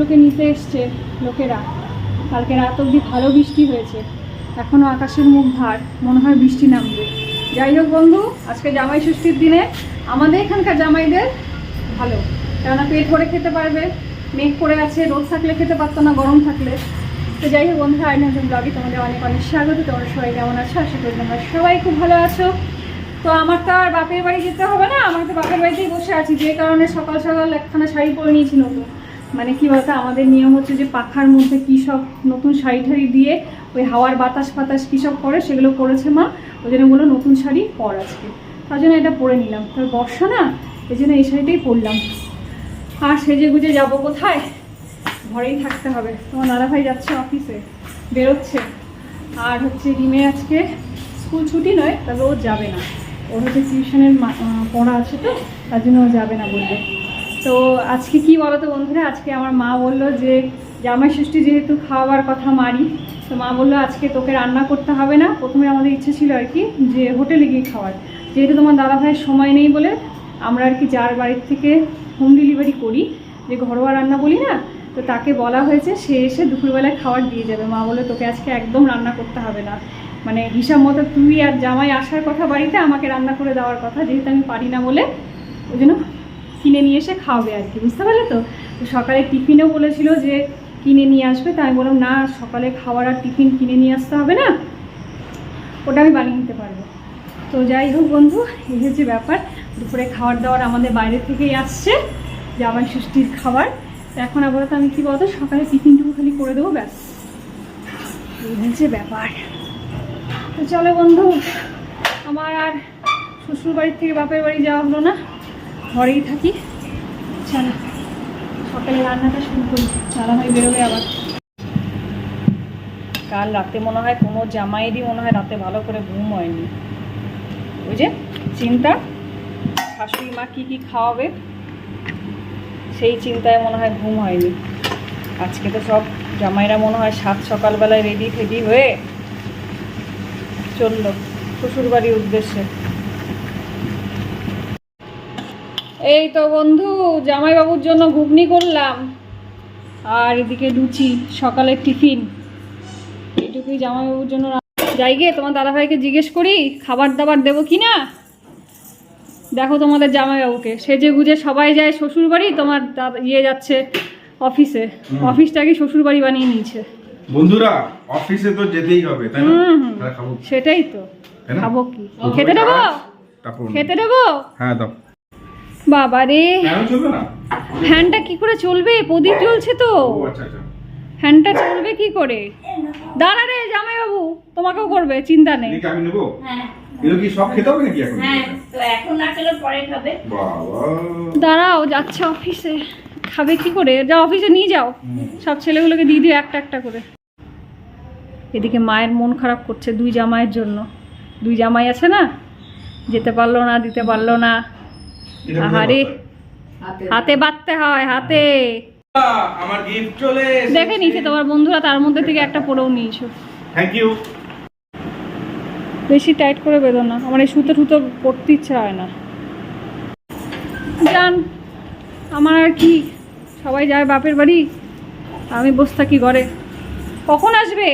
ছেলেগুলোকে নিতে এসছে লোকেরা। কালকে রাত অবধি ভালো বৃষ্টি হয়েছে। এখনও আকাশের মুখ ভার, মনে হয় বৃষ্টি নামবে। যাই হোক বন্ধু, আজকে জামাই ষষ্ঠীর দিনে আমাদের এখানকার জামাইদের ভালো। কেননা পেট ভরে খেতে পারবে, মেঘ করে আছে, রোদ থাকলে খেতে পারতো না, গরম থাকলে। তো যাই হোক বন্ধুরা আইন নতুন ব্লগে তোমাদের অনেক অনেক স্বাগত। তোমরা সবাই কেমন আছো? আশা করি তোমরা সবাই খুব ভালো আছো। তো আমার তো আর বাপের বাড়ি যেতে হবে না, আমার তো বাপের বাড়িতেই বসে আছি। যে কারণে সকাল সকাল একখানা শাড়ি পরে নিয়েছি নতুন। মানে কি বলতো, আমাদের নিয়ম হচ্ছে যে পাখার মধ্যে কী সব নতুন শাড়ি ঠাড়ি দিয়ে ওই হাওয়ার বাতাস ফাতাস কী সব করে, সেগুলো করেছে মা। ওই জন্য বলল নতুন শাড়ি পর আজকে। তার জন্য এটা পরে নিলাম। তবে বর্ষা না, এই জন্য এই শাড়িটাই পরলাম। আর সেজে গুজে যাব কোথায়? ঘরেই থাকতে হবে। তোমার দাদাভাই যাচ্ছে অফিসে, বেরোচ্ছে। আর হচ্ছে রিমে আজকে স্কুল ছুটি নয়, তবে ও যাবে না। ওর হচ্ছে টিউশনের পড়া আছে তো, তার জন্য ও যাবে না বলবে তো আজকে কি বলো তো বন্ধুরা? আজকে আমার মা বলল যে, জামাই ষষ্ঠী যেহেতু খাওয়াবার কথা মারি, তো মা বলল আজকে তোকে রান্না করতে হবে না। প্রথমে আমাদের ইচ্ছে ছিল আর কি যে হোটেলে গিয়ে খাওয়ার। যেহেতু তোমার দাদা ভাইয়ের সময় নেই বলে আমরা আর কি যার বাড়ির থেকে হোম ডেলিভারি করি, যে ঘরোয়া রান্না বলি না, তো তাকে বলা হয়েছে সে এসে দুপুরবেলায় খাবার দিয়ে যাবে। মা বলে তোকে আজকে একদম রান্না করতে হবে না। মানে হিসাব মতো তুই আর জামাই আসার কথা বাড়িতে আমাকে রান্না করে দেওয়ার কথা, যেহেতু আমি পারি না বলে, ওই জন্য কিনে নিয়ে এসে খাওয়াবে আর কি, বুঝতে পারলে তো? সকালে টিফিনেও বলেছিল যে কিনে নিয়ে আসবে, তাই আমি বললাম, না, সকালে খাওয়ার আর টিফিন কিনে নিয়ে আসতে হবে না, ওটা আমি বানিয়ে নিতে পারব। তো যাই হোক বন্ধু, এই হচ্ছে ব্যাপার। দুপুরে খাবার দাবার আমাদের বাইরে থেকেই আসছে জামাই ষষ্ঠীর খাবার। এখন আপাতত আমি কি বলতো, সকালে টিফিনটুকু খালি করে দেবো, ব্যাস। এই হচ্ছে ব্যাপার। তো চলো বন্ধু, আমার আর শ্বশুর বাড়ির থেকে বাপের বাড়ি যাওয়া হলো না। ঘরেই থাকি। চলো, সকালে রান্নাটা শুরু করি। দাদা ভাই বেরোবে আবার। কাল রাতে মনে হয় কোনো জামাইয়েরই মনে হয় রাতে ভালো করে ঘুম হয়নি। ওই যে, চিন্তা, শাশুড়ি মা কী কী খাওয়াবে, সেই চিন্তায় মনে হয় ঘুম হয়নি। আজকে তো সব জামাইরা মনে হয় সাত সকালবেলায় রেডি ফেডি হয়ে চলল। শ্বশুরবাড়ির উদ্দেশ্যে। এই তো বন্ধু জামাইবাবুর জন্য ঘুগনি করলাম। আর এদিকে লুচি সকালের টিফিন। এইটুকুই জামাইবাবুর জন্য যাই গিয়ে তোমার দাদাভাইকে জিজ্ঞেস করি খাবার দাবার দেবো কি না? দেখো তোমাদের জামাইবাবুকে। সেজে গুজে সবাই যায় শ্বশুর বাড়ি তোমার ইয়ে যাচ্ছে অফিসে। অফিসটাকে শ্বশুর বাড়ি বানিয়ে নিয়েছে? বন্ধুরা অফিসে তো যেতেই হবে তাই না? সেটাই তো। খাব কি? খেতে দেবো? খেতে দেবো? হ্যাঁ দাও। বাবা রে ফ্যানটা কি করে চলবে? প্রদীপ জ্বলছে তো। ও আচ্ছা আচ্ছা। ফ্যানটা চলবে কি করে? দাঁড়া রে জামাইবাবু তোমাকেও করবে চিন্তা নেই। আমি নেব? হ্যাঁ। কি সব খেতে হবে নাকি এখন? হ্যাঁ এখন না খেলে পরে খাবে। দাঁড়াও যাচ্ছে অফিসে। খাবে কি করে? যা অফিসে নিয়ে যাও। সব ছেলেগুলোকে দিয়ে দিও একটা একটা করে। এদিকে মায়ের মন খারাপ করছে দুই জামাইয়ের জন্য। দুই জামাই আছে না? যেতে পারল না দিতে পারল না। আহারে। হাতে। বাঁধতে হয় হাতে। আমার গিফট চলে দেখে নিয়েছে তোমার বন্ধুরা তার মধ্যে থেকে একটা পরেও নিয়েছো। থ্যাংক ইউ বেশি টাইট করে বেঁধো না আমার এই সুতো টুতো পড়তে ইচ্ছা হয় না। জান আমার আর কি? সবাই যায় বাপের বাড়ি আমি বসে থাকি ঘরে। কখন আসবে?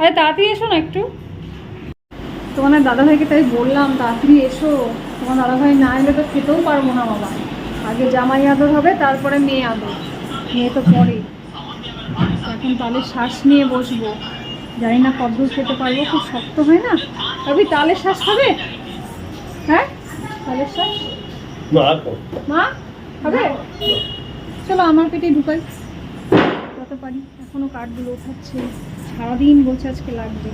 আরে তাড়াতাড়ি এসো না একটু। তোমার দাদা ভাইকে তাই বললাম তাড়াতাড়ি এসো। তোমার দাদাভাই না এলে তো খেতেও পারব না বাবা। আগে জামাই আদর হবে তারপরে মেয়ে আদর। মেয়ে তো পরে এখন তাহলে শ্বাস নিয়ে বসবো। জানি না কদ্দূর খেতে পারব খুব শক্ত হয় না? তবে তালের শ্বাস হবে? হ্যাঁ? তালের শ্বাস? মা হবে? চলো আমার পেটে ঢুকাই। যত পারি এখনও কাঠগুলো ওঠাচ্ছে সারাদিন বলছে আজকে লাগবে।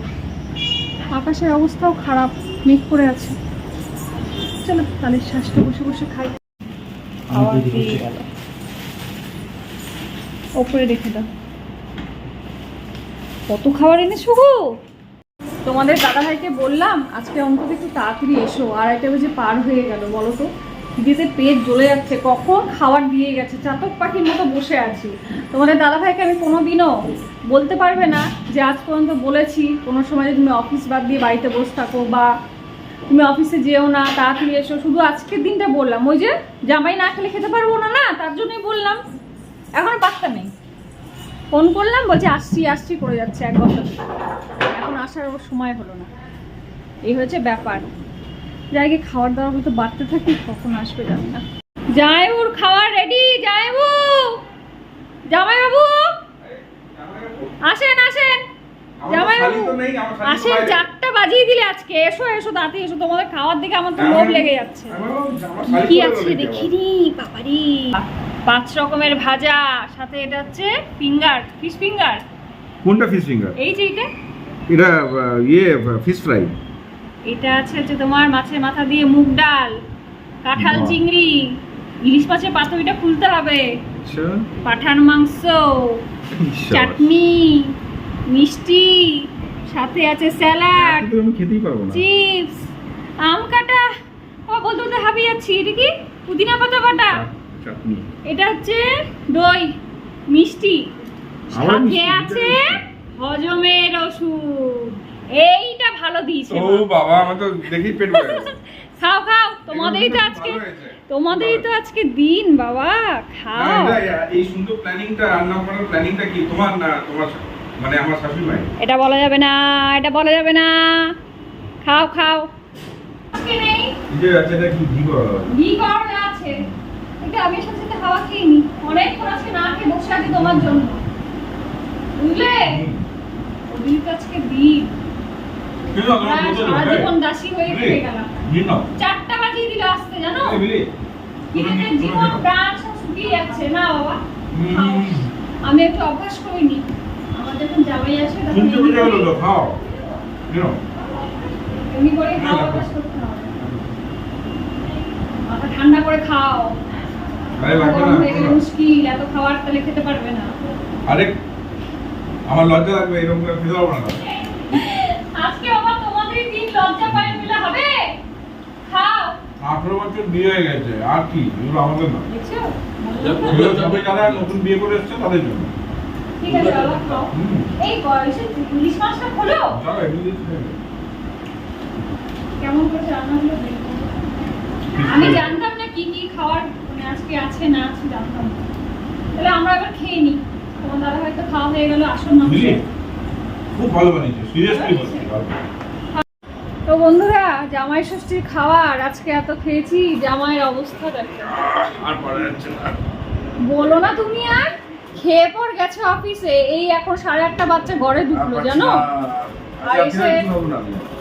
আকাশের অবস্থাও খারাপ মেঘ করে আছে। চলো শ্বাসটা বসে বসে খাই। আওয়াজ দিয়ে গেল। ওপরে রেখে দাও। কত খাবার এনেছো গো? তোমাদের দাদাভাইকে বললাম আজকে অন্তত একটু তাড়াতাড়ি এসো। আড়াইটা বেজে পার হয়ে গেল বলো তো। খিদেতে পেট জ্বলে যাচ্ছে। কখন খাবার দিয়ে গেছে? চাতক পাখির মতো বসে আছি। তোমাদের দাদাভাইকে আমি কোনোদিনও বলতে পারবে না যে আজ পর্যন্ত বলেছি কোনো সময় তুমি অফিস বাদ দিয়ে বাড়িতে বসে থাকো বা তুমি অফিসে যেও না, তাড়াতাড়ি এসো। শুধু আজকের দিনটা বললাম। ওই যে জামাই না খেলে খেতে পারব না না, তার জন্যই বললাম। এখনও পাত্তা নেই। ফোন করলাম, বলছে আসছি আসছি করে যাচ্ছে এক বছর। এখন আসার ওর সময় হলো না। এই হচ্ছে ব্যাপার। যাই গিয়ে খাওয়ার দাওয়ার হয়তো বাড়তে থাকি, কখন আসবে জানি না। জামাইবুর খাওয়ার রেডি জামাইবু জামাইবাবু! আসেন আসেন। আমার জামাইবাবু আসেন চারটা বাজিয়ে দিলে আজকে। এসো এসো এসো। তোমাদের খাওয়ার দিকে আমার তো লোভ লেগে যাচ্ছে। আমার- আমার কি আছে? দেখিনি বাবারি পাঁচ রকমের ভাজা সাথে এটা হচ্ছে ফিঙ্গার ফিশ ফিঙ্গার কোনটা ফিশ ফিঙ্গার এই যে এটা। এটা ইয়ে ফিশ ফ্রাই এটা আছে হচ্ছে তোমার মাছের মাথা দিয়ে মুগ ডাল কাঁঠাল চিংড়ি। ইলিশ মাছের পাতুরিটা খুলতে হবে। আচ্ছা। পাঠান মাংস চাটনি। মিষ্টি সাথে আছে স্যালাড আমি খেতেই পারব না। চিপস আম কাটা। ও বলতে বলতে হাবিয়ে যাচ্ছি এটা কি? পুদিনা পাতা বাটা? চাটনি। এটা হচ্ছে দই মিষ্টি। সাথে আছে হজমের ওষুধ। এইটা ভালো দিয়েছে ও বাবা আমার তো দেখেই পেট ভরে গেছে। খাও খাও তোমাদেরই তো আজকে তোমাদেরই তো আজকে দিন বাবা খাও। এই সুন্দর প্ল্যানিংটা রান্না করার প্ল্যানিংটা কি? তোমার না তোমার মানে আমার শাশুড়ি এটা বলা যাবে না এটা বলা যাবে না। খাও খাও। এই যে আছে এটা কি ঘি করা ঘি করা আছে। এটা আমি সাথে সাথে হাওয়া খেয়ে নি অনেকক্ষণ আজকে না খেয়ে বসে আছি তোমার জন্য। বুঝলে। ওদিন আজকে দিন হবে? দাসী হয়ে গেলাম। চারটা বাজিয়ে দিলে আসতে জানো? জীবন প্রাণ সব শুকিয়ে যাচ্ছে না বাবা? আমি একটু অভ্যাস করিনি। যখন জামাই আসে তখন খাও। নাও। এমনি করে। অভ্যাস করতে হবে। মাথা ঠান্ডা করে খাও। আরে লাগবে না, মুশকিল এত খাবার তাহলে খেতে পারবে না। আরে আমার লজ্জা লাগবে এরকম করে খেতে পারব না। আজকে বাবা তোমাদের দিন লজ্জা পায় মিলে হবে? খাও। আঠারো বছর বিয়ে হয়ে গেছে আর কি? এগুলো আমাদের না। নতুন বিয়ে করে এসছে তাদের জন্য। ঠিক আছে বাবা খাও। এই বয়সে ইলিশ মাছটা খোলো যাও, এগুলো দিয়ে খেয়ে নেবে। কেমন করে রান্না আমি জানতাম না কি কি খাওয়ার মানে আজকে আছে না আছে জানতাম না। তাহলে আমরা এবার খেয়ে নিই। তোমার দাদা হয়তো খাওয়া হয়ে গেল আসল মাংস খুব ভালো বানিয়েছে সিরিয়াসলি বলছি তো বন্ধুরা জামাই ষষ্ঠীর খাওয়ার আজকে এত খেয়েছি জামাইয়ের অবস্থা দেখো। আর না। বলো না তুমি আর। খেয়ে পর গেছে অফিসে এই এখন সাড়ে আটটা বাচ্চা ঘরে ঢুকলো জানো? আর এসে-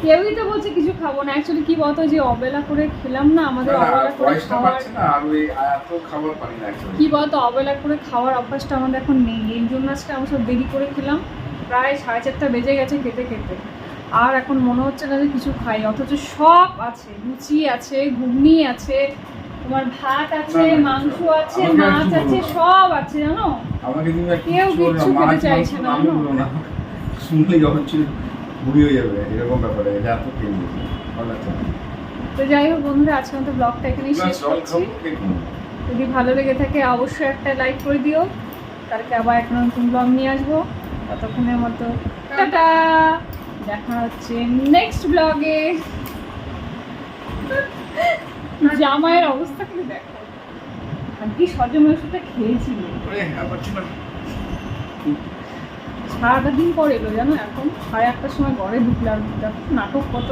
কেউই তো বলছে কিছু খাব না। অ্যাকচুয়ালি কি বলতো যে অবেলা করে খেলাম না আমাদের অবেলা করে খাওয়ার কি বলতো অবেলা করে খাওয়ার অভ্যাসটা আমাদের এখন নেই। এই জন্য আজকে আমরা সব দেরি করে খেলাম। প্রায় সাড়ে চারটা বেজে গেছে খেতে খেতে। আর এখন মনে হচ্ছে না যে কিছু খাই অথচ সব আছে লুচি আছে ঘুগনি আছে তোমার ভাত আছে মাংস আছে মাছ আছে সব আছে জানো? আমাকে তুমি কেউ না, খেতে চাইছে না, জানো? বলো যখন ছিল বুড়ি হয়ে যাবে এরকম ব্যাপারে এটা এত খেয়ে নিয়েছে। তো যাই হোক বন্ধুরা আজকে মতো ব্লগটা এখানেই শেষ করছি। যদি ভালো লেগে থাকে অবশ্যই একটা লাইক করে দিও। কালকে আবার একটা নতুন ব্লগ নিয়ে আসব। ততক্ষণের মতো টাটা! দেখা হচ্ছে নেক্সট ব্লগে জামাইয়ের অবস্থা কিন্তু দেখো। আর কি সজমের ওষুধটা খেয়েছিল। সারাটা দিন পর এলো জানো? এখন সাড়ে আটটার সময় ঘরে ঢুকলাম। দেখো নাটক কত।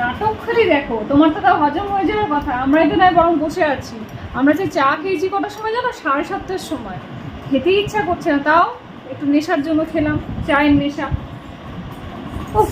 নাটক খালি দেখো তোমার তো তাও হজম হয়ে যাওয়ার কথা। আমরাই তো নয় বরং বসে আছি। আমরা যে চা খেয়েছি কটার সময় জানো? সাড়ে সাতটার সময়। খেতেই ইচ্ছা করছে না তাও একটু নেশার জন্য খেলাম চায়ের নেশা। উফ